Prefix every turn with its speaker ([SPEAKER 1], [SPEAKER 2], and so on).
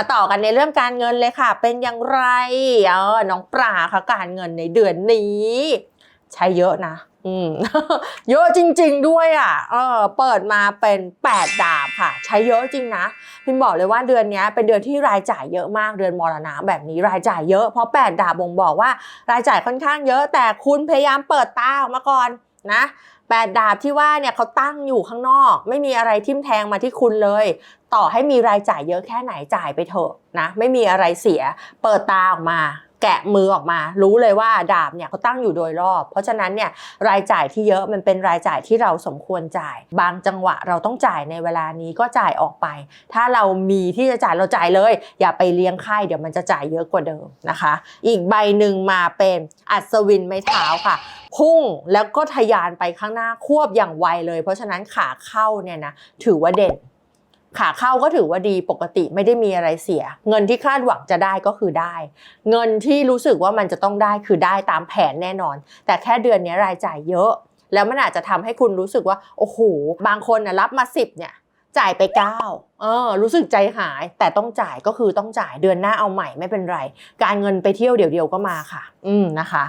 [SPEAKER 1] มาต่อกันในเรื่องการเงินเลยค่ะ เป็นอย่างไรเออน้องปลาค่ะการเงินในเดือนนี้ ใช้เยอะนะอืมเยอะจริง ๆ ด้วยอะ เออ เปิดมาเป็น 8 ดาบค่ะ ใช้เยอะจริงนะ พิมบอกเลยว่าเดือนนี้เป็นเดือนที่รายจ่ายเยอะมาก เดือนมรณะแบบนี้รายจ่ายเยอะ เพราะ 8 ดาบบ่งบอกว่า รายจ่ายค่อนข้างเยอะ แต่คุณพยายามเปิดตาออกมาก่อน นะแปดดาบที่ว่าเนี่ยเขาตั้งอยู่ข้างนอก ไม่มีอะไรทิ่มแทงมาที่คุณเลย ต่อให้มีรายจ่ายเยอะแค่ไหนจ่ายไปเถอะนะ ไม่มีอะไรเสีย เปิดตาออกมา แกะมือออกมา รู้เลยว่าดาบเนี่ยเขาตั้งอยู่โดยรอบ เพราะฉะนั้นเนี่ยรายจ่ายที่เยอะมันเป็นรายจ่ายที่เราสมควรจ่าย บางจังหวะเราต้องจ่ายในเวลานี้ก็จ่ายออกไป ถ้าเรามีที่จะจ่ายเราจ่ายเลย อย่าไปเลี้ยงไข้เดี๋ยวมันจะจ่ายเยอะกว่าเดิมนะคะ อีกใบหนึ่งมาเป็นอัศวินไม้เท้าค่ะพุ่งแล้วก็ทะยานไปข้างหน้าควบอย่างไวเลย เพราะฉะนั้นขาเข้าเนี่ยนะถือว่าเด่น ขาเข้าก็ถือว่าดีปกติไม่ได้มีอะไรเสีย เงินที่คาดหวังจะได้ก็คือได้ เงินที่รู้สึกว่ามันจะต้องได้คือได้ตามแผนแน่นอน แต่แค่เดือนนี้รายจ่ายเยอะ แล้วมันอาจจะทำให้คุณรู้สึกว่าโอ้โหบางคนนะรับมา 10 เนี่ยจ่ายไป 9 เออ รู้สึกใจหาย แต่ต้องจ่ายก็คือต้องจ่ายเดือนหน้าเอาใหม่ไม่เป็นไร การเงินไปเที่ยวเดี๋ยวๆก็มาค่ะ อืมนะคะ